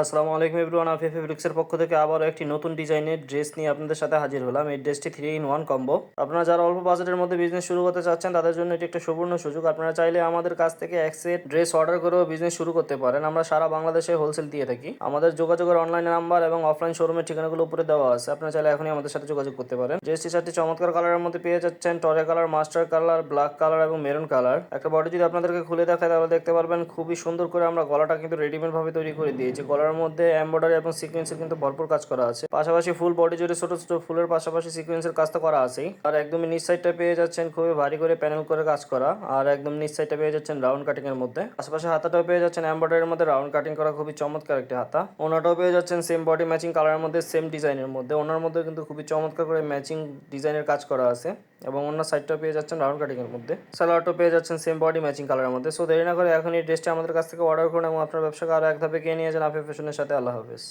আসসালামু আলাইকুম এভরিওয়ান আফিফ ফেব্রিক্সের পক্ষ থেকে আবারও একটি নতুন ডিজাইনের ড্রেস নিয়ে আপনাদের সাথে হাজির হলাম। এই ড্রেসটি থ্রি ইন ওয়ান কম্বো আপনারা যারা অল্প বাজেটের মধ্যে বিজনেস শুরু করতে চাচ্ছেন, তাদের জন্য এটি একটা সুবর্ণ সুযোগ। আপনারা চাইলে আমাদের কাছ থেকে এক সেট ড্রেস অর্ডার করেও বিজনেস শুরু করতে পারেন। আমরা সারা বাংলাদেশে হোলসেল দিয়ে থাকি। আমাদের যোগাযোগের অনলাইন নাম্বার এবং অফলাইন শোরুমের ঠিকানাগুলো উপরে দেওয়া আছে। আপনারা চাইলে এখনই আমাদের সাথে যোগাযোগ করতে পারেন। ড্রেস টি শার্টটি চমৎকার কালারের মধ্যে পেয়ে যাচ্ছেন। টরে colour master colour black colour এবং মেরুন কালার একটা বডি যদি আপনাদেরকে খুলে দেখায়, তাহলে দেখতে পারবেন খুবই সুন্দর করে আমরা গলাটা কিন্তু রেডিমেড ভাবে তৈরি করে দিয়েছি। গলার মধ্যে এমব্রয়ডারি এবং সিকোয়েন্সের কিন্তু ভরপুর কাজ করা আছে। পাশাপাশি ফুল বডি জুড়ে ছোট ছোট ফুলের পাশাপাশি সিকোয়েন্সের কাজ তো করা আছেই। আর একদমই নিচ সাইডটা পেয়ে যাচ্ছেন খুবই ভারী করে প্যানেল করে কাজ করা। আর একদম নিচ সাইডটা পেয়ে যাচ্ছেন রাউন্ড কাটিং এর মধ্যে। পাশাপাশি হাতাটাও পেয়ে যাচ্ছেন এমব্রয়ডারির মধ্যে রাউন্ড কাটিং করা খুবই চমৎকার একটি হাতা। ওনাটাও পেয়ে যাচ্ছেন সেম বডি ম্যাচিং কালারের মধ্যে সেম ডিজাইনের মধ্যে। ওনার মধ্যে কিন্তু খুবই চমৎকার করে ম্যাচিং ডিজাইনের কাজ করা আছে। এবং অন্য সাইডটাও পেয়ে যাচ্ছেন রাউন্ড কাটিংয়ের মধ্যে। সালোয়ারটাও পেয়ে যাচ্ছেন সেম বডি ম্যাচিং কালারের মধ্যে। সো দেরি না করে এখন এই ড্রেসটা আমাদের কাছ থেকে অর্ডার করুন এবং আপনার ব্যবসাকে আরও এক ধাপে গিয়ে নিয়ে যান। আফিফ ফ্যাশনের সাথে আল্লাহ হাফেজ।